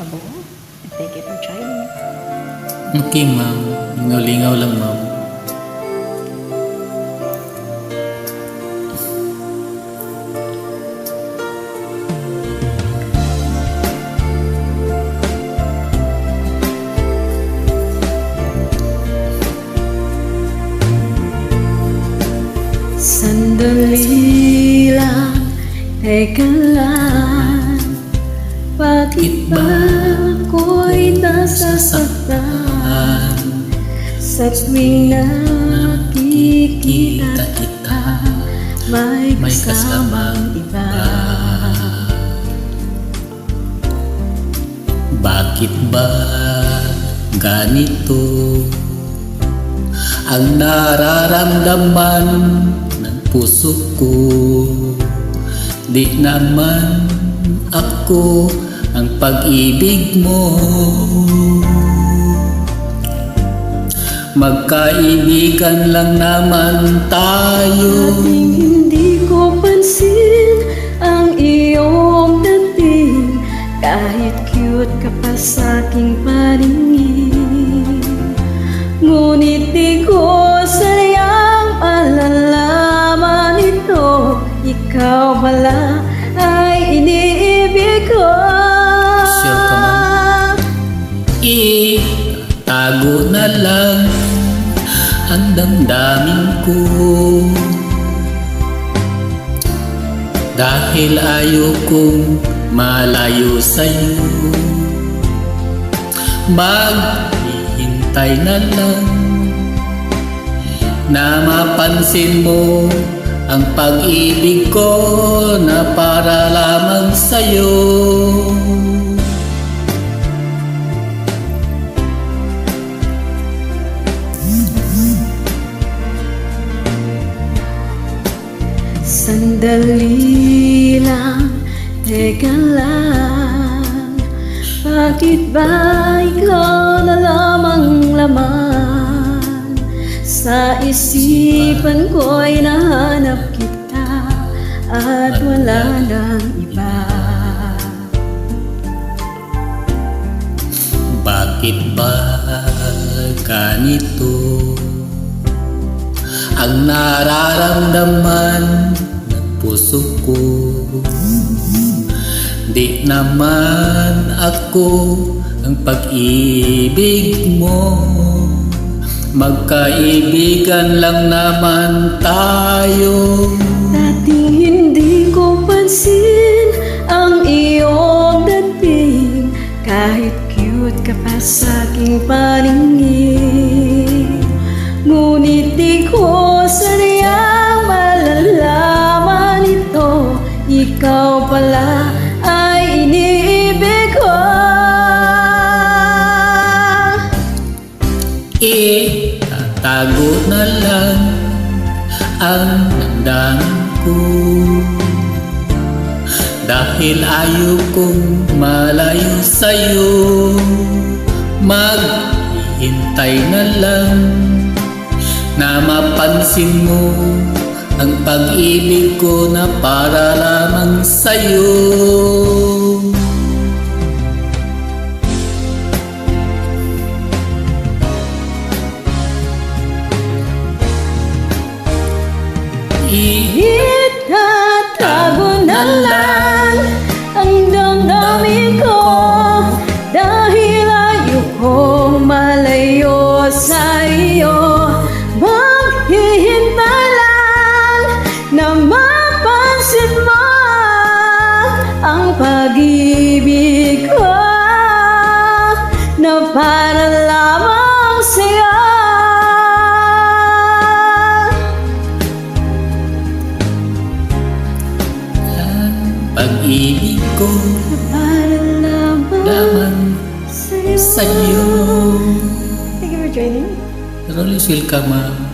Abo, thank you for joining. Okay, ma'am. Lingaw-lingaw lang, ma'am. Sandali lang, teka lang Bakit ba ako'y nasasaktan Sa tuwing nakikita kita. May kasamang iba. Bakit ba ganito ang nararamdaman ng puso ko? Di naman ako ang pag-ibig mo. Magkaibigan lang naman tayo. Ating hindi ko pansin ang iyong dating Kahit cute ka pa sa aking paningin Ngunit di ko sayang malalaman ito Ikaw pala ang damdamin ko Dahil ayokong malayo sa'yo. Maghihintay na lang Na mapansin mo ang pag-ibig ko na para lamang sa'yo Sandali lang, teka lang. Bakit ba ikaw na lamang laman? Sa isipan ko'y nahanap kita At wala nang iba. Bakit ba ganito ang nararamdaman? ng puso ko? Di naman ako ang pag-ibig mo. Magkaibigan lang naman tayo. Dating hindi ko pansin ang iyong dating. Kahit cute ka pa sa aking paningin Ikaw pala ay iniibig ko. Itatago na lang ang damdamin ko. Dahil ayokong malayo sa'yo Maghihintay na lang Na mapansin mo ang pag-ibig ko na para lamang sa'yo. Itatago para lamang sa'yo Pag-ibig ko Para lamang laman sa'yo Thank you for joining. Rolis, welcome ma'am